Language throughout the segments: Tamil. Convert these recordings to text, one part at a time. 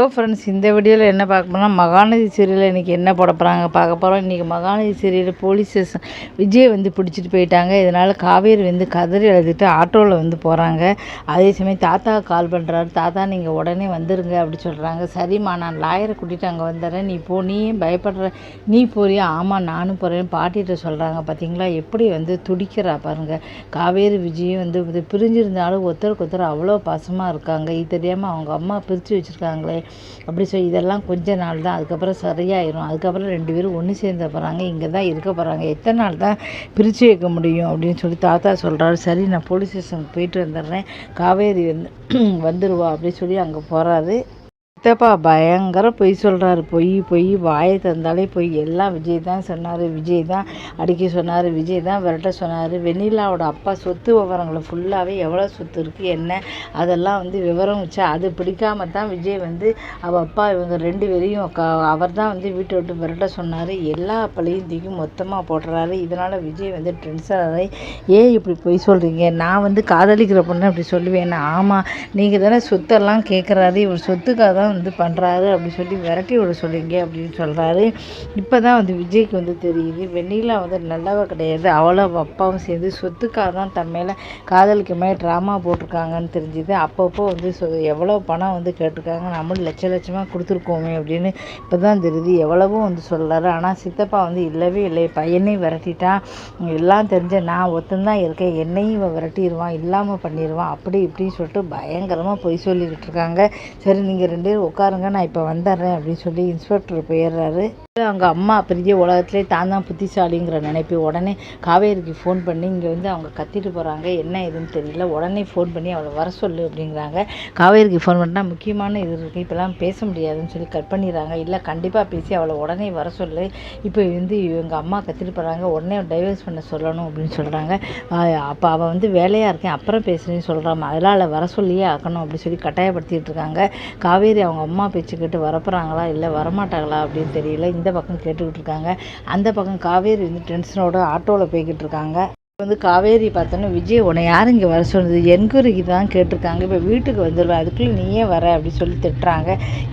ஹலோ ஃப்ரெண்ட்ஸ் இந்த வீடியோவில் என்ன பார்க்க போனால் மகாநதி சீரியலில் இன்றைக்கி என்ன போட போகிறாங்க பார்க்க போகிறோம் இன்றைக்கி மகாநதி சீரியலில் போலீஸ் ஸ்டேஷன் விஜய் வந்து பிடிச்சிட்டு போயிட்டாங்க. இதனால் காவேரி வந்து கதறி எழுதிட்டு ஆட்டோவில் வந்து போகிறாங்க அதே சமயம் தாத்தா கால் பண்ணுறாரு தாத்தா நீங்கள் உடனே வந்துடுங்க அப்படி சொல்கிறாங்க சரிம்மா நான் லாயரை கூட்டிகிட்டு அங்கே வந்துடுறேன் நீ போ. நீயும் பயப்படுற? நீ போறியா? ஆமாம் நானும் போகிறேன் பாட்டிகிட்ட சொல்கிறாங்க பார்த்தீங்களா எப்படி வந்து துடிக்கிறா பாருங்கள் காவேரி விஜயும் வந்து இது பிரிஞ்சிருந்தாலும் ஒருத்தருக்கு ஒருத்தர் அவ்வளோ பாசமாக இருக்காங்க. இது தெரியாமல் அவங்க அம்மா பிரித்து வச்சுருக்காங்களே. அப்படி சொல்லி இதெல்லாம் கொஞ்ச நாள் தான் அதுக்கப்புறம் சரியாயிரும். அதுக்கப்புறம் ரெண்டு பேரும் ஒன்று சேர்ந்த போகிறாங்க இங்கே தான் இருக்க போகிறாங்க எத்தனை நாள் தான் பிரித்து வைக்க முடியும் அப்படின்னு சொல்லி தாத்தா சொல்கிறாரு சரி நான் போலீஸ் ஸ்டேஷனுக்கு போயிட்டு வந்துடுறேன். காவேரி வந்து வந்துடுவா அப்படின்னு சொல்லி அங்கே போகிறாரு சித்தப்பா பயங்கர பொய் சொல்கிறாரு பொய் பொய் வாயை தந்தாலே பொய். எல்லாம் விஜய் தான் சொன்னார் விஜய் தான் அடிக்க சொன்னார் விஜய் தான் விரட்ட சொன்னார். வெண்ணிலாவோட அப்பா சொத்து விவரங்களை ஃபுல்லாகவே எவ்வளோ சொத்து இருக்குது என்ன? அதெல்லாம் வந்து விவரம் வச்சா அது பிடிக்காம தான் விஜய் வந்து அவள் அப்பா இவங்க ரெண்டு பேரையும் க அவர் தான் வந்து வீட்டை விட்டு விரட்ட சொன்னார். எல்லா பழையும் தூக்கி மொத்தமாக போடுறாரு இதனால் விஜய் வந்து டென்ஷன் ஆகி ஏன் இப்படி பொய் சொல்கிறீங்க நான் வந்து காதலிக்கிற பொண்ணு அப்படி சொல்லுவேன். ஆமாம் நீங்கள் தானே சொத்தெல்லாம் கேட்குறாரு இவர் சொத்துக்காக தான் வந்து பண்ணுறாரு அப்படி சொல்லி விரட்டி விட சொல்லுங்க அப்படின்னு சொல்கிறாரு இப்போ தான் வந்து விஜய்க்கு வந்து தெரியுது. வெண்ணிலா வந்து நல்லவ கிடையாது. அவ்வளோ அப்பாவும் சேர்ந்து சொத்துக்காக தான் தன் மேலே காதலுக்கு மேலே ட்ராமா போட்டிருக்காங்கன்னு தெரிஞ்சுது. அப்பப்போ வந்து சொ எவ்வளோ பணம் வந்து கேட்டிருக்காங்க. நம்மளும் லட்ச லட்சமாக கொடுத்துருக்கோமே அப்படின்னு இப்போ தான் தெரியுது. எவ்வளவோ வந்து சொல்கிறாரு ஆனால் சித்தப்பா வந்து இல்லவே இல்லை. பையனையும் விரட்டிட்டான் எல்லாம் தெரிஞ்ச நான் ஒருத்தந்தான் இருக்கேன். என்னையும் இவன் விரட்டிடுவான் இல்லாமல் பண்ணிடுவான் அப்படி இப்படின்னு சொல்லிட்டு பயங்கரமாக பொய் சொல்லிக்கிட்டு இருக்காங்க. சரி நீங்கள் ரெண்டு உட்காருங்க நான் இப்போ வந்துடுறேன் அப்படின்னு சொல்லி இன்ஸ்பெக்டர் போயிடுறாரு. அவங்க அம்மா பெரிய உலகத்திலே தான் தான் புத்திசாலிங்கிற நினைப்பு. உடனே காவேரிக்கு ஃபோன் பண்ணி இங்கே வந்து அவங்க கத்திட்டு போகிறாங்க என்ன ஏதுன்னு தெரியல. உடனே ஃபோன் பண்ணி அவளை வர சொல்லு அப்படிங்கிறாங்க. காவேரிக்கு ஃபோன் பண்ணால் முக்கியமான இது இருக்குது இப்போலாம் பேச முடியாதுன்னு சொல்லி கட் பண்ணிடுறாங்க. இல்லை கண்டிப்பாக பேசி அவளை உடனே வர சொல்லு. இப்போ வந்து எங்கள் அம்மா கத்திட்டு போகிறாங்க உடனே டைவர்ஸ் பண்ண சொல்லணும் அப்படின்னு சொல்கிறாங்க அப்போ அவள் வந்து வேலையாக இருக்கேன். அப்புறம் பேசுகிறேன்னு சொல்கிறான் அதனால் வர சொல்லியே ஆக்கணும் அப்படின்னு சொல்லி கட்டாயப்படுத்திட்டு இருக்காங்க. காவேரி அவங்க அம்மா பேச்சு கேட்டு வரப்போகிறாங்களா இல்லை வரமாட்டாங்களா? அப்படின்னு தெரியல. இந்த பக்கம் கேட்டுக்கிட்டு இருக்காங்க. அந்த பக்கம் காவேரி வந்து டென்ஷனோட ஆட்டோவில் போய்கிட்டு இருக்காங்க. வந்து காவேரி பார்த்தோன்னா விஜய் உன்னை யார் இங்கே வர சொன்னது? என்கொயரிக்கு தான் கேட்டிருக்காங்க. இப்போ வீட்டுக்கு வந்துடுவேன் அதுக்குள்ளே நீயே வர அப்படி சொல்லி திட்டுறாங்க.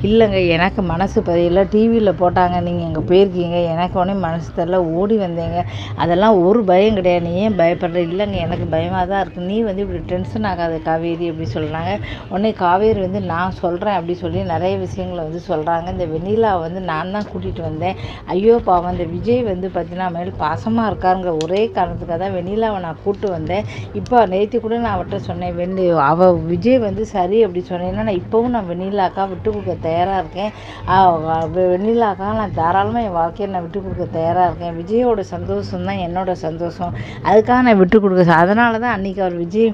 இல்லைங்க எனக்கு மனசு பதில டிவியில் போட்டாங்க. நீங்கள் இங்கே போயிருக்கீங்க? எனக்கு உடனே மனசு தெரில ஓடி வந்தீங்க. அதெல்லாம் ஒரு பயம் கிடையாது. நீ ஏன் பயப்படுற? இல்லைங்க எனக்கு பயமாக தான் இருக்குது நீ வந்து இப்படி டென்ஷன் ஆகாத காவேரி அப்படி சொல்கிறாங்க உடனே காவேரி வந்து நான் சொல்கிறேன் அப்படி சொல்லி நிறைய விஷயங்களை வந்து சொல்கிறாங்க இந்த வெண்ணிலா வந்து நான் தான் கூட்டிகிட்டு வந்தேன். ஐயோ பாவம். இந்த விஜய் வந்து பார்த்தீங்கன்னா மேல் பாசமாக இருக்காருங்க. ஒரே காரணத்துக்காக தான் வெண்ணிலா வெண்ணிலாவை நான் கூப்பிட்டு வந்தேன். இப்போ நேற்று கூட நான் அவர்கிட்ட சொன்னேன் வெண்ணி அவள் விஜய் வந்து சரி அப்படி சொன்னேன்னா நான் இப்போவும் நான் வெண்ணிலாக்கா விட்டு கொடுக்க தயாராக இருக்கேன். வெண்ணிலாக்கா நான் தாராளமாக என் வாழ்க்கையை நான் விட்டு கொடுக்க தயாராக இருக்கேன். விஜயோட சந்தோஷம் தான் என்னோட சந்தோஷம். அதுக்காக நான் விட்டு கொடுக்க அதனால தான் அன்றைக்கி அவர் விஜய்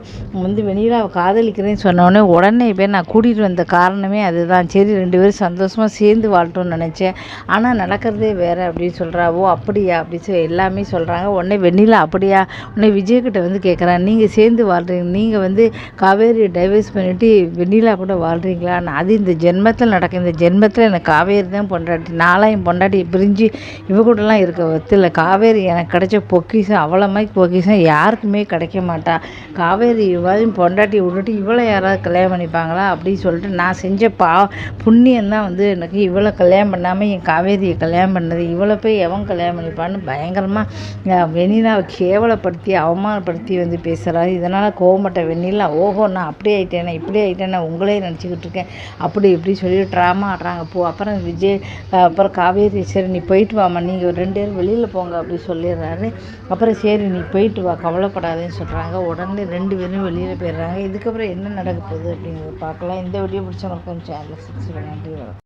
வந்து வெண்ணிலாவை காதலிக்கிறேன்னு சொன்னோடனே உடனே போய் நான் கூட்டிகிட்டு வந்த காரணமே அதுதான். சரி ரெண்டு பேரும் சந்தோஷமாக சேர்ந்து வாழ்ட்டோம்னு நினச்சேன். ஆனால் நடக்கிறதே வேறு அப்படின்னு சொல்கிறா ஓ அப்படியா? அப்படி சொல்லி எல்லாமே சொல்கிறாங்க உடனே வெண்ணிலா அப்படியா? உடனே விஜய்கிட்ட வந்து கேட்குறான் நீங்கள் சேர்ந்து வாழ்கிறீங்க நீங்கள் வந்து காவேரி டைவர்ஸ் பண்ணிவிட்டு வெண்ணிலா கூட வாழ்கிறீங்களா அது இந்த ஜென்மத்தில் நடக்கும் இந்த ஜென்மத்தில் எனக்கு காவேரி தான் பொண்டாட்டி. நாளாக என் பொண்டாட்டி பிரிஞ்சு இவ கூடலாம் இருக்க வத்தில் காவேரி எனக்கு கிடைச்ச பொக்கிஷம் அவ்வளோ மாதிரி பொக்கிஷம் யாருக்குமே கிடைக்க மாட்டா. காவேரி இவ்வளோ பொண்டாட்டி விட்டுட்டு இவ்வளோ யாராவது கல்யாணம் பண்ணிப்பாங்களா அப்படின்னு சொல்லிட்டு நான் செஞ்ச பா புண்ணியம் தான் வந்து எனக்கு இவ்வளோ கல்யாணம் பண்ணாமல் என் காவேரியை கல்யாணம் பண்ணது. இவ்வளோ போய் எவன் கல்யாணம் பண்ணிப்பான்னு பயங்கரமாக வெண்ணிலாவை கேவலப்படுத்தி அவமானப்படுத்தி வந்து பேசுகிறாரு இதனால் கோவப்பட்ட வெண்ணிலா ஓஹோ நான் அப்படி ஆகிட்டேனே இப்படி ஆகிட்டேனே உங்களே நினச்சிக்கிட்டு இருக்கேன். அப்படி இப்படி சொல்லி ட்ராமா ஆடுறாங்க. போ அப்புறம் விஜய் அப்புறம் காவேரி சரி நீ போயிட்டு வாமா நீங்கள் ரெண்டு பேரும் வெளியில் போங்க அப்படி சொல்லிடுறாரு. அப்புறம் சரி நீ போயிட்டு வா கவலைப்படாதேன்னு சொல்கிறாங்க உடனே ரெண்டு பேரும் வெளியில் போயிடுறாங்க. இதுக்கப்புறம் என்ன நடக்க போகுது அப்படிங்கிறத பார்க்கலாம். இந்த வீடியோ பிடிச்சவங்களுக்கு சேனலை சப்ஸ்கிரைப் நன்றி வரும்